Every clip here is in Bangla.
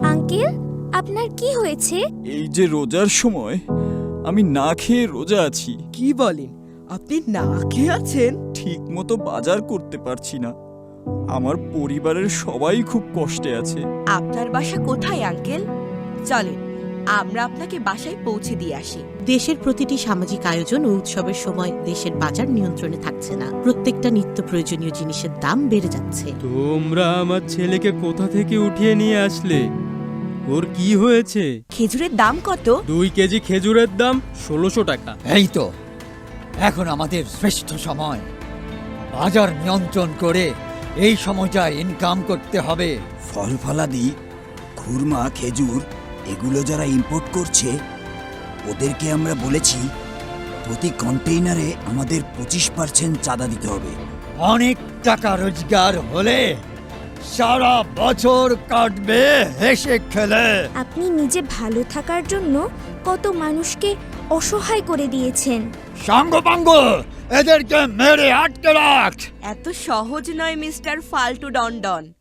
আঙ্কেল আপনার কি হয়েছে? এই যে রোজার সময় আমি না খেয়ে রোজা আছি। কি বলেন? আপনি না খেয়ে আছেন? ঠিক মতো বাজার করতে পারছি না। আমার পরিবারের সবাই খুব কষ্টে আছে। আপনার বাসা কোথায় আঙ্কেল? চলেন। আমরা আপনাকে বাসায় পৌঁছে দিয়ে আসি। দেশের প্রতিটি সামাজিক আয়োজন ও উৎসবের সময় দেশের বাজার নিয়ন্ত্রণে থাকছে না। প্রত্যেকটা নিত্য প্রয়োজনীয় জিনিসের দাম বেড়ে যাচ্ছে। তোমরা আমার ছেলেকে কোথা থেকে উঠিয়ে নিয়ে আসলে? ওর কি হয়েছে? খেজুরের দাম কত? দুই কেজি খেজুরের দাম ষোলোশো টাকা। এই তো এখন আমাদের শ্রেষ্ঠ সময়। বাজার নিয়ন্ত্রণ করে এই সময়টা ইনকাম করতে হবে। ফল ফলাদি খুরমা খেজুর এগুলো যারা ইম্পোর্ট করছে ওদেরকে আমরা বলেছি প্রতি কন্টেইনারে আমাদের পঁচিশ পার্সেন্ট চাঁদা দিতে হবে। অনেক টাকা রোজগার হলে সারা বছর কাটবে হেসে খেলে। আপনি নিজে ভালো থাকার জন্য কত মানুষকে অসহায় করে দিয়েছেন। সাঙ্গপাঙ্গ এদেরকে মেরে আটকে রাখ। এত সহজ নয় মিস্টার ফাল্টু ডনডন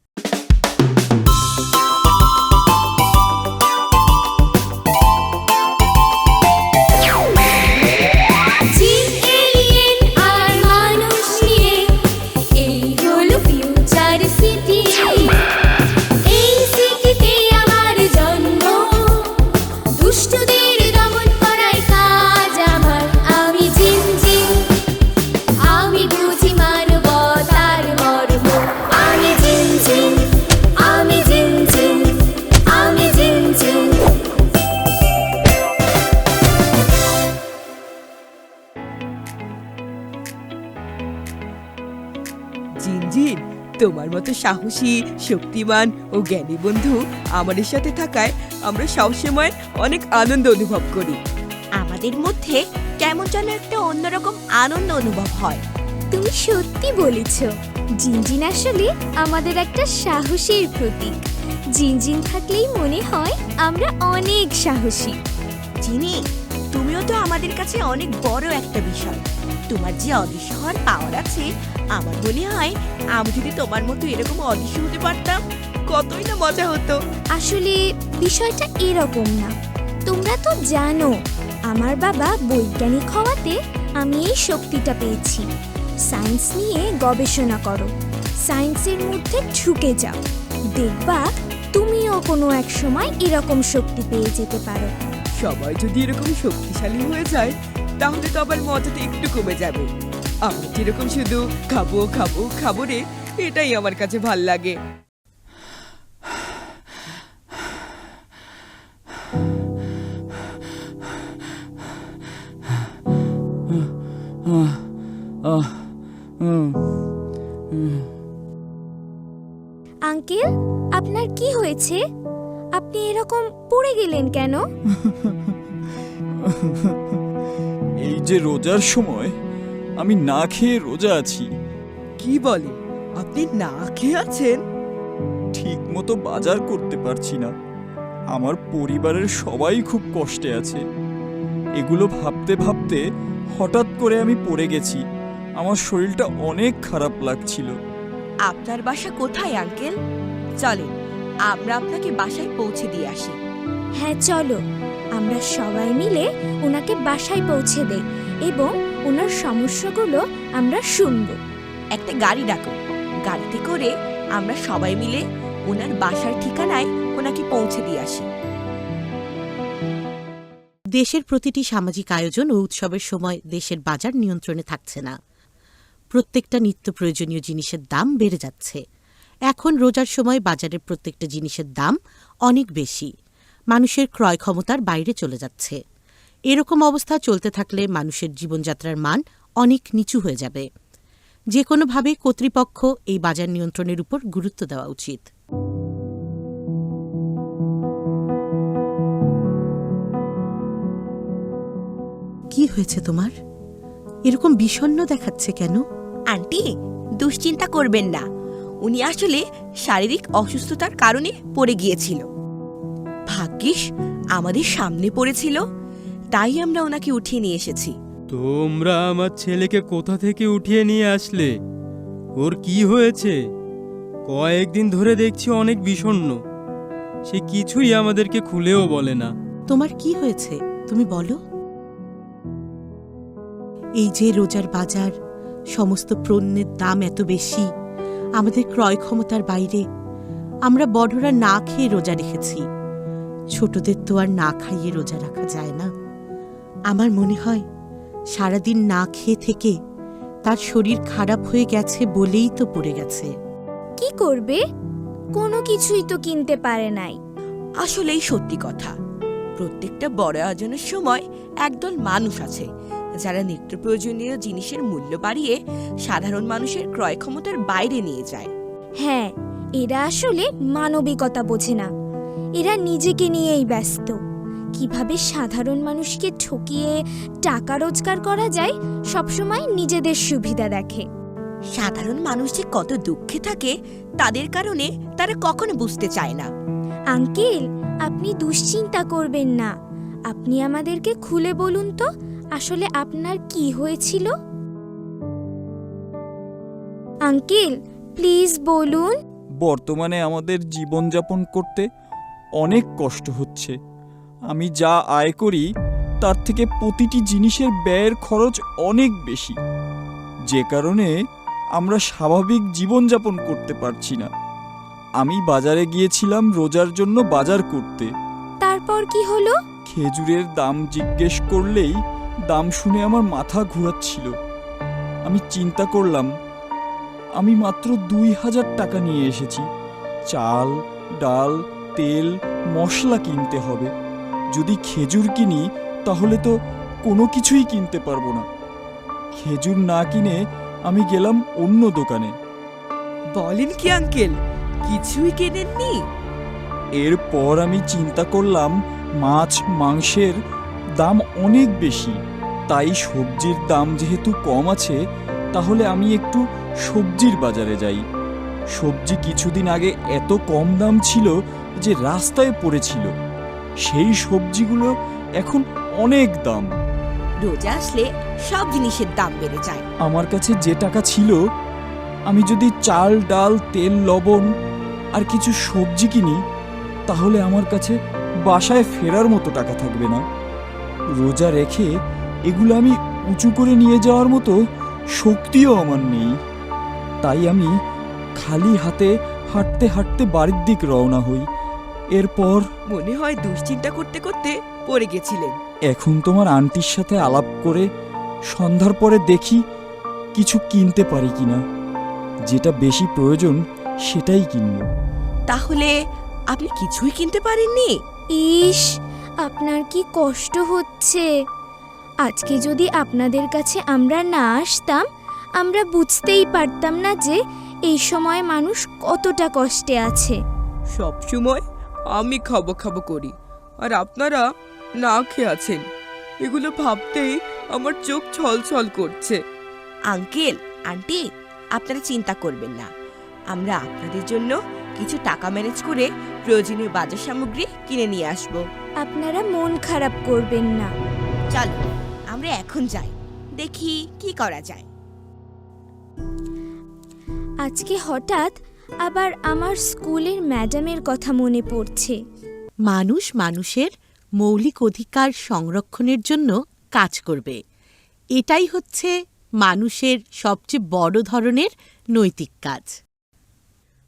তোমার মতো সাহসী শক্তিমান ও জ্ঞানী বন্ধু আমাদের সাথে থাকায় আমরা সবসময় অনেক আনন্দ অনুভব করি। আমাদের মধ্যে কেমন যেন একটা অন্যরকম আনন্দ অনুভব হয়। তুমি সত্যি বলেছ। জিনজিন আসলে আমাদের একটা সাহসের প্রতীক। জিনজিন থাকলেই মনে হয় আমরা অনেক সাহসী। জিনি তুমিও তো আমাদের কাছে অনেক বড় একটা বিষয়। তোমার যে অদৃশ্য হওয়ার পাওয়ার আছে আমার মনে হয় আমি যদি তোমার মতো এরকম অদৃশ্য হতে পারতাম কতই না মজা হতো। আসলে বিষয়টা এরকম না। তোমরা তো জানো আমার বাবা বৈজ্ঞানিক হওয়াতে আমি এই শক্তিটা পেয়েছি। সায়েন্স নিয়ে গবেষণা করো। সায়েন্সের মধ্যে ঢুকে যাও। দেখবা তুমিও কোনো এক সময় এরকম শক্তি পেয়ে যেতে পারো। সবাই যদি এরকম শক্তিশালী হয়ে যায় তাহলে তো আবার মজাটা একটু কমে যাবে। আমরা যেরকম শুধু খাব খাব খাব রে এটাই আমার কাছে ভালো লাগে। আঙ্কেল আপনার কি হয়েছে? আপনি এরকম পড়ে গেলেন কেন? যে রোজার সময় আমি না খেয়ে রোজা আছি। কি বলেন আপনি না খেয়ে আছেন? ঠিক মতো বাজার করতে পারছি না। আমার পরিবারের সবাই খুব কষ্টে আছে। এগুলো ভাবতে ভাবতে হঠাৎ করে আমি পড়ে গেছি। আমার শরীরটা অনেক খারাপ লাগছিল। আপনার বাসা কোথায় আঙ্কেল? চলেন আমরা আপনাকে বাসায় পৌঁছে দিয়ে আসি। হ্যাঁ চলো। আমরা সবাই মিলে ওনাকে বাসায় পৌঁছে দেই এবং ওনার সমস্যাগুলো আমরা শুনব। একটা গাড়ি ডাকো। গাড়িতে করে আমরা সবাই মিলে ওনার বাসার ঠিকানায় ওনাকে পৌঁছে দিয়ে আসি। দেশের প্রতিটি সামাজিক আয়োজন ও উৎসবের সময় দেশের বাজার নিয়ন্ত্রণে থাকছে না। প্রত্যেকটা নিত্য প্রয়োজনীয় জিনিসের দাম বেড়ে যাচ্ছে। এখন রোজার সময় বাজারের প্রত্যেকটা জিনিসের দাম অনেক বেশি। মানুষের ক্রয় ক্ষমতার বাইরে চলে যাচ্ছে। এরকম অবস্থা চলতে থাকলে মানুষের জীবনযাত্রার মান অনেক নিচু হয়ে যাবে। যে কোনোভাবে কর্তৃপক্ষ এই বাজার নিয়ন্ত্রণের উপর গুরুত্ব দেওয়া উচিত। কি হয়েছে তোমার? এরকম বিষণ্ণ দেখাচ্ছে কেন? আন্টি, দুশ্চিন্তা করবেন না। উনি আসলে শারীরিক অসুস্থতার কারণে পড়ে গিয়েছিল। ভাগ্যিস আমাদের সামনে পড়েছিল। তাই আমরা ওনাকে উঠিয়ে নিয়ে এসেছি। তোমরা আমার ছেলেকে কোথা থেকে উঠিয়ে নিয়ে আসলে? ওর কি হয়েছে? কয়েকদিন ধরে দেখছি অনেক বিষণ্ণ। সে কিছুই আমাদেরকে খুলেও বলে না। তোমার কি হয়েছে? তুমি বলো। এই যে রোজার বাজার সমস্ত পণ্যের দাম এত বেশি আমাদের ক্রয় ক্ষমতার বাইরে আমরা বড়রা না খেয়ে রোজা রেখেছি। ছোটদের তো আর না খাইয়ে রোজা রাখা যায় না। আমার মনে হয় সারাদিন না খেয়ে থেকে তার শরীর খারাপ হয়ে গেছে বলেই তো পড়ে গেছে। কি করবে? কোনো কিছুই তো কিনতে পারে নাই। আসলেই সত্যি কথা প্রত্যেকটা বড় আয়োজনের সময় একদল মানুষ আছে যারা নিত্য প্রয়োজনীয় জিনিসের মূল্য বাড়িয়ে সাধারণ মানুষের ক্রয় ক্ষমতার বাইরে নিয়ে যায়। হ্যাঁ এরা আসলে মানবিকতা বোঝে না। এরা নিজেকে নিয়েই ব্যস্ত। কীভাবে সাধারণ মানুষকে ঠকিয়ে টাকা রোজগার করা যায় সবসময় নিজেদের সুবিধা দেখে। সাধারণ মানুষ যে কত দুঃখে থাকে তাদের কারণে তারা কখনো বুঝতে চায় না। আঙ্কেল আপনি দুশ্চিন্তা করবেন না। আপনি আমাদেরকে খুলে বলুন তো আসলে আপনার কি হয়েছিল? আঙ্কেল প্লিজ বলুন। বর্তমানে আমাদের জীবনযাপন করতে অনেক কষ্ট হচ্ছে। আমি যা আয় করি তার থেকে প্রতিটি জিনিসের ব্যয়ের খরচ অনেক বেশি। যে কারণে আমরা স্বাভাবিক জীবনযাপন করতে পারছি না। আমি বাজারে গিয়েছিলাম রোজার জন্য বাজার করতে। তারপর কি হলো? খেজুরের দাম জিজ্ঞেস করলেই দাম শুনে আমার মাথা ঘোরাচ্ছিল। আমি চিন্তা করলাম আমি মাত্র দুই হাজার টাকা নিয়ে এসেছি। চাল ডাল তেল মশলা কিনতে হবে। যদি খেজুর কিনি তাহলে তো কোনো কিছুই কিনতে পারব না। খেজুর না কিনে আমি গেলাম অন্য দোকানে। বলেন কি আঙ্কেল কিছুই কেনেননি? এরপর আমি চিন্তা করলাম মাছ মাংসের দাম অনেক বেশি। তাই সবজির দাম যেহেতু কম আছে তাহলে আমি একটু সবজির বাজারে যাই। সবজি কিছুদিন আগে এত কম দাম ছিল যে রাস্তায় পড়েছিল সেই সবজিগুলো এখন অনেক দাম। রোজা আসলে সব জিনিসের দাম বেড়ে যায়। আমার কাছে যে টাকা ছিল আমি যদি চাল ডাল তেল লবণ আর কিছু সবজি কিনি তাহলে আমার কাছে বাসায় ফেরার মতো টাকা থাকবে না। রোজা রেখে এগুলো আমি উঁচু করে নিয়ে যাওয়ার মতো শক্তিও আমার নেই। তাই আমি খালি হাতে হাঁটতে হাঁটতে বাড়ির দিক রওনা হই। এরপর? মনে হয় দুশ্চিন্তা করতে করতে পড়ে গেছিলেন। এখন তোমার আন্টির সাথে আলাপ করে সন্ধ্যার পরে দেখি কিছু কিনতে পারি কিনা। যেটা বেশি প্রয়োজন সেটাই কিনব। তাহলে আপনি কিছুই কিনতে পারেননি? ইস আপনার কি কষ্ট হচ্ছে। আজকে যদি আপনাদের কাছে আমরা না আসতাম আমরা বুঝতেই পারতাম না যে এই সময় মানুষ কতটা কষ্টে আছে। সব সময় আমি খাব খাব করি। আর আপনারা না খেয়ে আছেন। এগুলো ভাবতেই আমার চোখ ছলছল করছে। আঙ্কেল আন্টি আপনারা চিন্তা করবেন না। আমরা আপনাদের জন্য কিছু টাকা ম্যানেজ করে প্রয়োজনীয় বাজার সামগ্রী কিনে নিয়ে আসব। আপনারা মন খারাপ করবেন না। চলো আমরা এখন যাই। দেখি কি করা যায়। আজকে হঠাৎ আবার আমার স্কুলের ম্যাডামের কথা মনে পড়ছে। মানুষ মানুষের মৌলিক অধিকার সংরক্ষণের জন্য কাজ করবে। এটাই হচ্ছে মানুষের সবচেয়ে বড় ধরনের নৈতিক কাজ।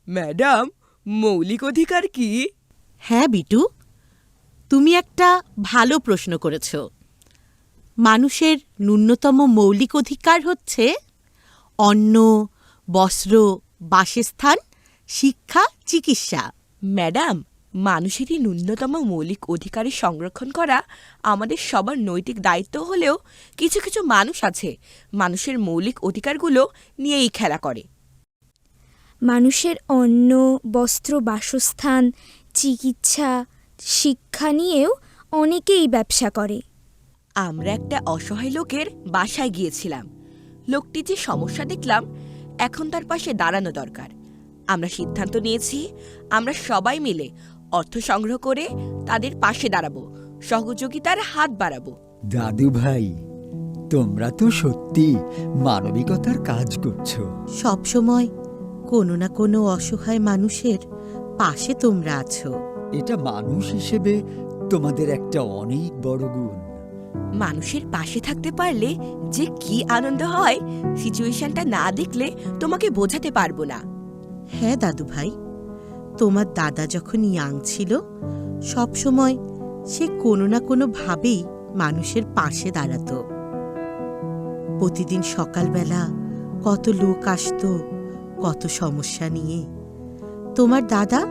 ম্যাডাম মৌলিক অধিকার কি? হ্যাঁ বিটু। তুমি একটা ভালো প্রশ্ন করেছ। মানুষের ন্যূনতম মৌলিক অধিকার হচ্ছে অন্ন বস্ত্র বাসস্থান শিক্ষা চিকিৎসা। ম্যাডাম মানুষেরই ন্যূনতম মৌলিক অধিকারের সংরক্ষণ করা আমাদের সবার নৈতিক দায়িত্ব হলেও কিছু কিছু মানুষ আছে মানুষের মৌলিক অধিকারগুলো নিয়েই খেলা করে। মানুষের অন্ন বস্ত্র বাসস্থান চিকিৎসা শিক্ষা নিয়েও অনেকেই ব্যবসা করে। আমরা একটা অসহায় লোকের বাসায় গিয়েছিলাম। লোকটি যে সমস্যা দেখলাম এখন তার পাশে দাঁড়ানো দরকার। আমরা সিদ্ধান্ত নিয়েছি আমরা সবাই মিলে অর্থ সংগ্রহ করে তাদের পাশে দাঁড়াবো সহযোগিতার হাত বাড়াবো। দাদু ভাই তোমরা তো সত্যি মানবিকতার কাজ করছ। সবসময় কোনো না কোনো অসহায় মানুষের পাশে তোমরা আছো। এটা মানুষ হিসেবে তোমাদের একটা অনেক বড় গুণ। মানুষের পাশে থাকতে পারলে যে কি আনন্দ হয় সিচুয়েশনটা না দেখলে তোমাকে বোঝাতে পারব না। হ্যাঁ দাদু ভাই। তোমার দাদা যখন ইয়াং ছিল সব সময় সে কোনো না কোনো ভাবেই মানুষের পাশে দাঁড়াতো। প্রতিদিন সকালবেলা কত লোক আসতো কত সমস্যা নিয়ে। তোমার দাদা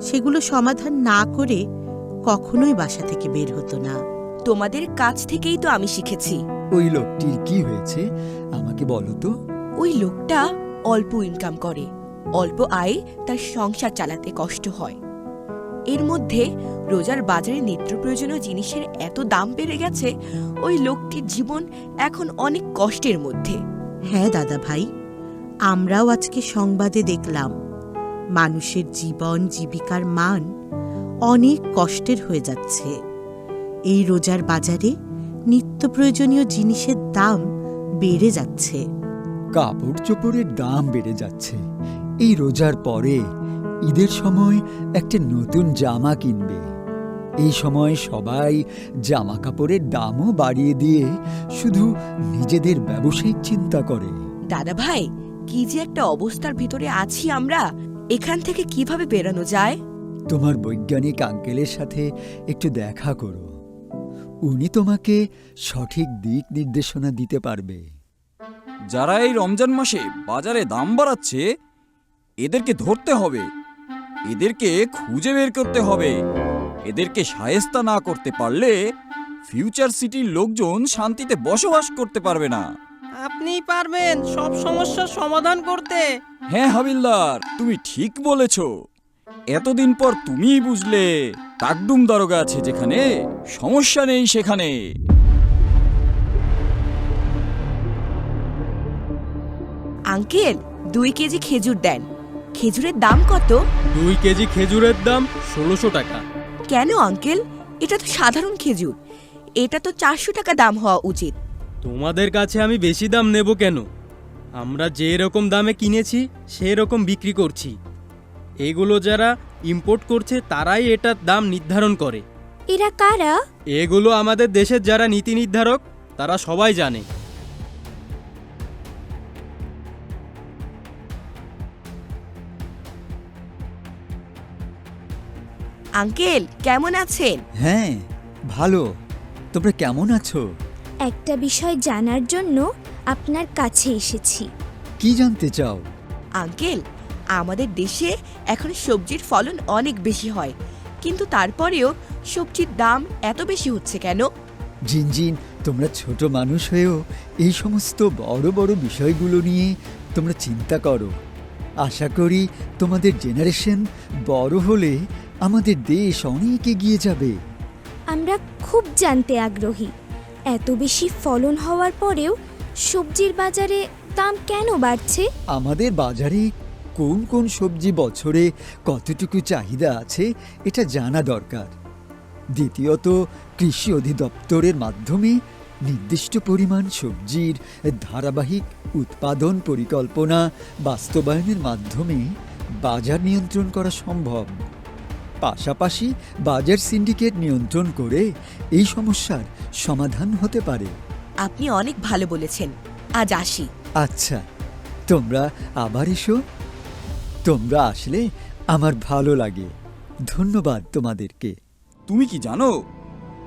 সেগুলো সমাধান না করে কখনোই বাসা থেকে বের হতো না। তোমাদের কাছ থেকেই তো আমি শিখেছি। ওই লোকটির কি হয়েছে আমাকে বলো তো। ওই লোকটা অল্প ইনকাম করে। অল্প আয়ে তার সংসার চালাতে কষ্ট হয়। এর মধ্যে রোজার বাজারে নিত্য প্রয়োজনীয় জিনিসের এত দাম বেড়ে গেছে ওই লোকটির জীবন এখন অনেক কষ্টের মধ্যে। হ্যাঁ দাদা ভাই আমরাও আজকে সংবাদে দেখলাম মানুষের জীবন জীবিকার মান অনেক কষ্টের হয়ে যাচ্ছে। এই রোজার বাজারে নিত্য প্রয়োজনীয় জিনিসের দাম বেড়ে যাচ্ছে। কাপড় চোপড়ের দাম বেড়ে যাচ্ছে এই রোজার পরে ঈদের সময় একটা নতুন জামা কিনবে। এই সময় সবাই জামা কাপড়ের দামও বাড়িয়ে দিয়ে শুধু নিজেদের ব্যবসায়িক চিন্তা করে। দাদা ভাই কি যে একটা অবস্থার ভিতরে আছি আমরা। এখান থেকে কীভাবে বেরানো যায়? তোমার বৈজ্ঞানিক আঙ্কেলের সাথে একটু দেখা করো। উনি তোমাকে সঠিক দিক নির্দেশনা দিতে পারবে। যারা এই রমজান মাসে বাজারে দাম বাড়াচ্ছে এদেরকে ধরতে হবে। এদেরকে খুঁজে বের করতে হবে। এদেরকে সায়েস্তা না করতে পারলে ফিউচার সিটির লোকজন শান্তিতে বসবাস করতে পারবে না। আপনিই পারবেন সব সমস্যার সমাধান করতে। হ্যাঁ হাবিলদার তুমি ঠিক বলেছ। এতদিন পর তুমিই বুঝলে টাকডুম দারোগা আছে যেখানে সমস্যা নেই সেখানে। আঙ্কেল দুই কেজি খেজুর দেন। খেজুরের দাম কত? দুই কেজি খেজুরের দাম ষোলোশো টাকা। কেন আঙ্কেল? এটা তো সাধারণ খেজুর। এটা তো চারশো টাকা দাম হওয়া উচিত। তোমাদের কাছে আমি বেশি দাম নেব কেন? আমরা যে রকম দামে কিনেছি সেই রকম বিক্রি করছি। এগুলো যারা ইম্পোর্ট করছে তারাই এটার দাম নির্ধারণ করে। এরা কারা? এগুলো আমাদের দেশের যারা নীতি নির্ধারক তারা সবাই জানে। আঙ্কেল কেমন আছেন? হ্যাঁ ভালো। তোমরা কেমন আছো? একটা বিষয় জানার জন্য আপনার কাছে এসেছি। কি জানতে চাও? আঙ্কেল আমাদের দেশে এখন সবজির ফলন অনেক বেশি হয়। কিন্তু তারপরেও সবজির দাম এত বেশি হচ্ছে কেন? জিনজিন তোমরা ছোট মানুষ হয়েও এই সমস্ত বড় বড় বিষয়গুলো নিয়ে তোমরা চিন্তা করো। আশা করি তোমাদের জেনারেশন বড় হলে আমাদের দেশ অনেক এগিয়ে যাবে। আমরা খুব জানতে আগ্রহী। এত বেশি ফলন হওয়ার পরেও সবজির বাজারে দাম কেন বাড়ছে? আমাদের বাজারে কোন কোন সবজি বছরে কতটুকু চাহিদা আছে এটা জানা দরকার। দ্বিতীয়ত কৃষি অধিদপ্তরের মাধ্যমে নির্দিষ্ট পরিমাণ সবজির ধারাবাহিক উৎপাদন পরিকল্পনা বাস্তবায়নের মাধ্যমে বাজার নিয়ন্ত্রণ করা সম্ভব। পাশাপাশি বাজার সিন্ডিকেট নিয়ন্ত্রণ করে এই সমস্যার সমাধান হতে পারে। আপনি অনেক ভালো বলেছেন। আজ আসি। আচ্ছা তোমরা আবার এসো। তোমরা আসলে আমার ভালো লাগে। ধন্যবাদ তোমাদেরকে। তুমি কি জানো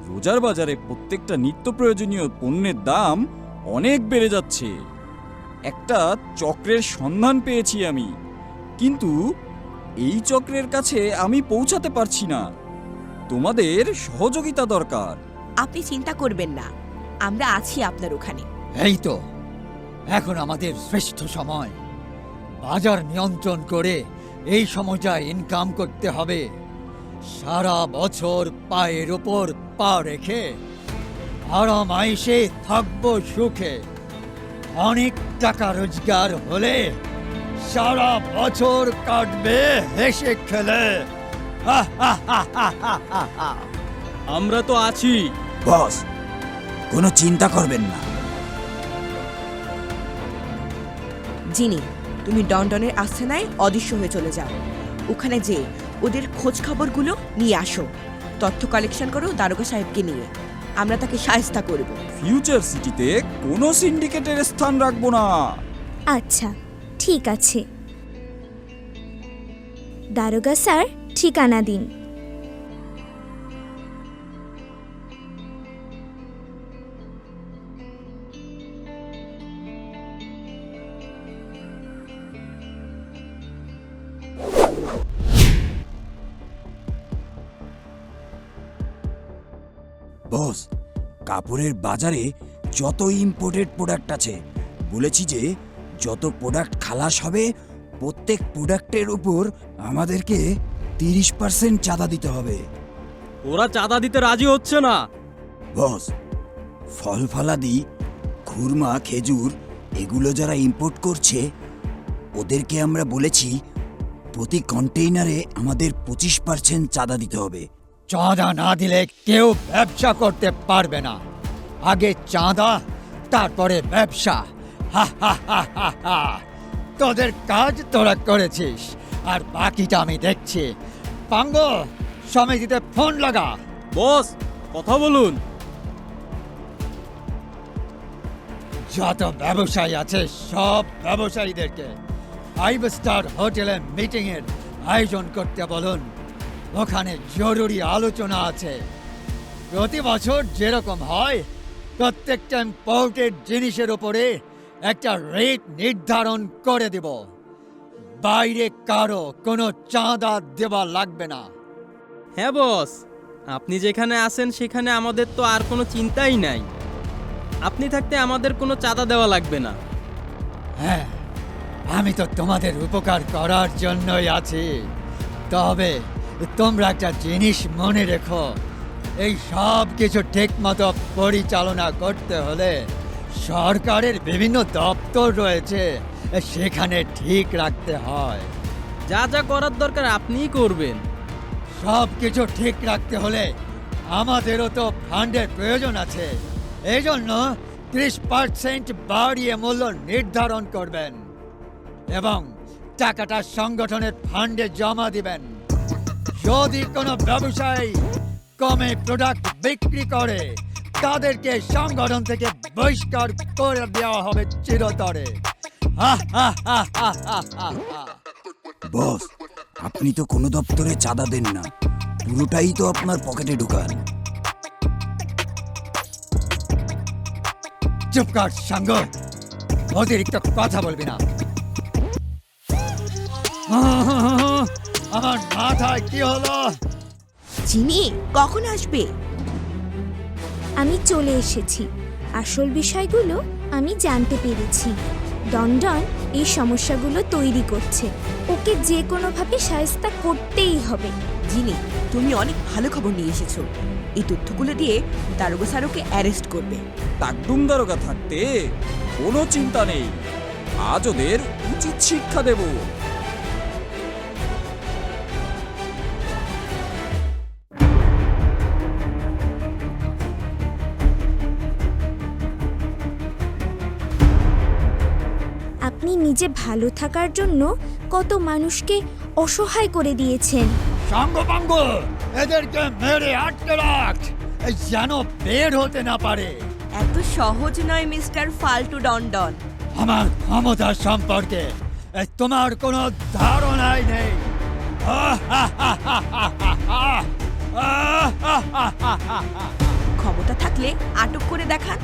রোজার বাজারে প্রত্যেকটা নিত্য প্রয়োজনীয় পণ্যের দাম অনেক বেড়ে যাচ্ছে। একটা চক্রের সন্ধান পেয়েছি আমি। কিন্তু এই চক্রের কাছে আমি পৌঁছাতে পারছি না। তোমাদের সহযোগিতা দরকার। আপনি চিন্তা করবেন না। আমরা আছি আপনার ওখানে। এই তো। এখন আমাদের শ্রেষ্ঠ সময়। বাজার নিয়ন্ত্রণ করে এই সময়টা ইনকাম করতে হবে। সারা বছর পায়ের ওপর পা রেখে আরাম আইসে থাকব সুখে। অনেক টাকা রোজগার হলে সারা বছর কাটবে হেসে খেলে। হা হা হা হা হা হা হা। আমরা তো আছি। বস কোনো চিন্তা করবেন না। জিনি তুমি ডনডনের আস্থানায় অদৃশ্য হয়ে চলে যাও। ওখানে যে ওদের খোঁজ খবরগুলো নিয়ে আসো। তথ্য কালেকশন করো দারোগা সাহেবকে নিয়ে। আমরা তাকে সায়স্তা করব। ফিউচার সিটিতে কোনো সিন্ডিকেটের স্থান রাখব না। আচ্ছা। ঠিক আছে। দারোগা স্যার, ঠিকানা দিন। বস, কাপড়ের বাজারে যত ইম্পোর্টেড প্রোডাক্ট আছে, বলেছি যে যত প্রোডাক্ট খালাস হবে প্রত্যেক প্রোডাক্টের উপর আমাদেরকে তিরিশ পার্সেন্ট চাঁদা দিতে হবে। ওরা চাঁদা দিতে রাজি হচ্ছে না। বস ফল ফলাদি খুরমা খেজুর এগুলো যারা ইম্পোর্ট করছে ওদেরকে আমরা বলেছি প্রতি কন্টেইনারে আমাদের পঁচিশ পার্সেন্ট চাঁদা দিতে হবে। চাঁদা না দিলে কেউ ব্যবসা করতে পারবে না। আগে চাঁদা তারপরে ব্যবসা। তোদের কাজ তোরা করেছিস আর বাকিটা আমি দেখছি। পাঙ্গ সমিতিতে ফোন লাগা। বস কথা বলুন। যত ব্যবসায়ী আছে সব ব্যবসায়ীদেরকে ফাইভ স্টার হোটেলে মিটিং এর আয়োজন করতে বলুন। ওখানে জরুরি আলোচনা আছে। প্রতি বছর যেরকম হয় প্রত্যেকটা ইম্পোর্টেড জিনিসের উপরে একটা রেট নির্ধারণ করে দেব। বাইরে কারও কোনো চাঁদা দেওয়া লাগবে না। হ্যাঁ বস। আপনি যেখানে আছেন সেখানে আমাদের তো আর কোনো চিন্তাই নাই। আপনি থাকতে আমাদের কোনো চাঁদা দেওয়া লাগবে না। হ্যাঁ আমি তো তোমাদের উপকার করার জন্যই আছি। তবে তোমরা একটা জিনিস মনে রেখো। এই সব কিছু ঠিক মতো পরিচালনা করতে হলে সরকারের বিভিন্ন দপ্তর রয়েছে সেখানে ঠিক রাখতে হয়। যা যা করার দরকার আপনিই করবেন। সব কিছু ঠিক রাখতে হলে আমাদেরও তো ফান্ডের প্রয়োজন আছে। এই জন্য ত্রিশ পার্সেন্ট বাড়িয়ে মূল্য নির্ধারণ করবেন এবং টাকাটা সংগঠনের ফান্ডে জমা দিবেন। যদি কোনো ব্যবসায়ী কমে প্রোডাক্ট বিক্রি করে তাদেরকে সংগঠন থেকে বহিষ্কার করে দেওয়া হবে চিরতরে। বস আপনি তো কোনো দপ্তরে চাঁদা দেন না। পুরোটাই তো আপনার পকেটে ঢুকান চুপ কর সাঙ্গ। অতিরিক্ত কথা বলবি না। আমার মাথায় কি হলো? চিনি কখন আসবে? আমি চলে এসেছি। আসল বিষয়গুলো আমি জানতে পেরেছি। ডনডন এই সমস্যাগুলো তৈরি করছে। ওকে যে কোনোভাবে সায়স্তা করতেই হবে। জিনি তুমি অনেক ভালো খবর নিয়ে এসেছ। এই তথ্যগুলো দিয়ে দারোগা স্যার ওকে অ্যারেস্ট করবে। তাকডুম দারোগা থাকতে কোনো চিন্তা নেই। আজ ওদের উচিত শিক্ষা দেব। নিজে ভালো থাকার জন্য কত মানুষকে অসহায় করে দিয়েছেন। সাঙ্গপাঙ্গ এদেরকে মেরে আটকে রাখ যেন বের হতে না পারে। এত সহজ নয় মিস্টার ফাল্টু ডনডন। আমার ক্ষমতা সম্পর্কে তোমার কোনো ধারণাই নেই। ক্ষমতা থাকলে আটক করে দেখান।